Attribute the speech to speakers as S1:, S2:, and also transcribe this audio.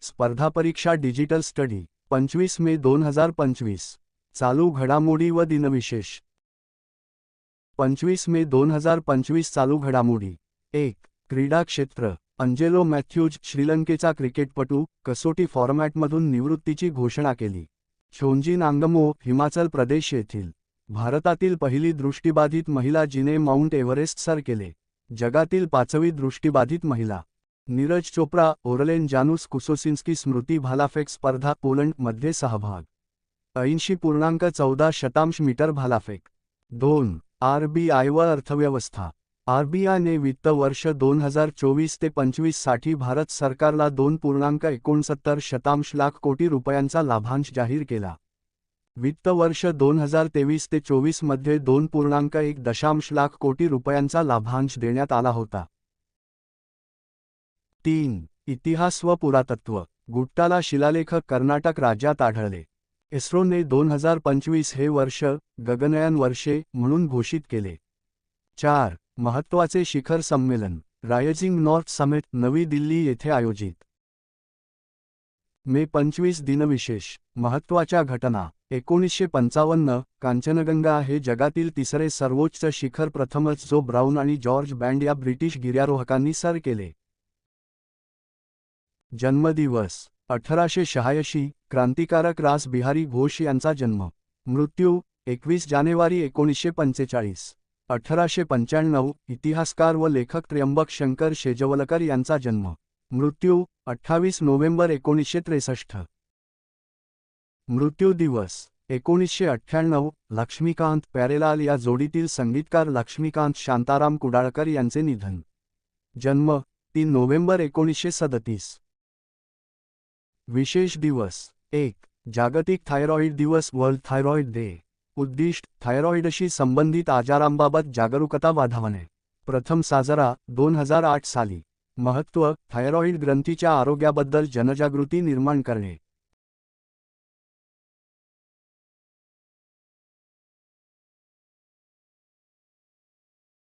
S1: स्पर्धा परीक्षा digital study पंचवीस मे दोन हजार पंचवीस. चालू घडामोडी व दिनविशेष. पंचवीस मे दोन हजार पंचवीस चालू घडामोडी. एक क्रीडा क्षेत्र. अंजेलो मॅथ्यूज श्रीलंकेचा क्रिकेटपटू कसोटी फॉर्मॅटमधून निवृत्तीची घोषणा केली. छोंजी नांगमो हिमाचल प्रदेश येथील. भारतातील पहिली दृष्टीबाधित महिला जिने माउंट एव्हरेस्ट सर केले. जगातील पाचवी दृष्टीबाधित महिला. नीरज चोप्रा ओरलेन जानूस कुसोसिन्स्की स्मृती भालाफेक स्पर्धा पोलंडमध्ये सहभाग. ऐंशी पूर्णांक चौदा शतांश मीटर भालाफेक. दोन आरबीआय व अर्थव्यवस्था. आरबीआयने वित्त वर्ष दोन हजार चोवीस ते पंचवीससाठी भारत सरकारला दोन पूर्णांक एकोणसत्तर शतांश लाख कोटी रुपयांचा लाभांश जाहीर केला. वित्त वर्ष दोन हजार तेवीस ते चोवीसमध्ये दोन पूर्णांक एक दशांश लाख कोटी रुपयांचा लाभांश देण्यात आला होता. तीन इतिहास व पुरातत्व. गुट्टाला शिलालेख कर्नाटक राज्यात आढळले. इस्रोने दोन हजार पंचवीस हे वर्ष गगनयान वर्षे म्हणून घोषित केले. चार महत्त्वाचे शिखर संमेलन रायझिंग नॉर्थ समिट नवी दिल्ली येथे आयोजित. मे पंचवीस दिनविशेष महत्त्वाच्या घटना एकोणीसशे पंचावन्न कांचनगंगा हे जगातील तिसरे सर्वोच्च शिखर प्रथमच जो ब्राऊन आणि जॉर्ज बँड या ब्रिटिश गिर्यारोहकांनी सर केले. जन्मदिवस अठराशे शहाऐंशी क्रांतिकारक रास बिहारी घोष यांचा जन्म. मृत्यू एकवीस जानेवारी एकोणीसशे पंचेचाळीस. अठराशे पंच्याण्णव इतिहासकार व लेखक त्र्यंबक शंकर शेजवलकर यांचा जन्म. मृत्यू अठ्ठावीस नोव्हेंबर एकोणीसशे त्रेसष्ट मृत्यू दिवस एकोणीसशे अठ्ठ्याण्णव लक्ष्मीकांत प्यारेलाल या जोडीतील संगीतकार लक्ष्मीकांत शांताराम कुडाळकर यांचे निधन. जन्म तीन नोव्हेंबर एकोणीसशे सदतीस. विशेष दिवस. एक जागतिक थायरॉईड दिवस वर्ल्ड थायरॉईड डे. उद्दिष्ट थायरॉईडशी संबंधित आजारांबाबत जागरूकता वाढवणे. प्रथम साजरा दोन हजार आठ साली. महत्त्व थायरॉईड ग्रंथीच्या आरोग्याबद्दल जनजागृती निर्माण करणे.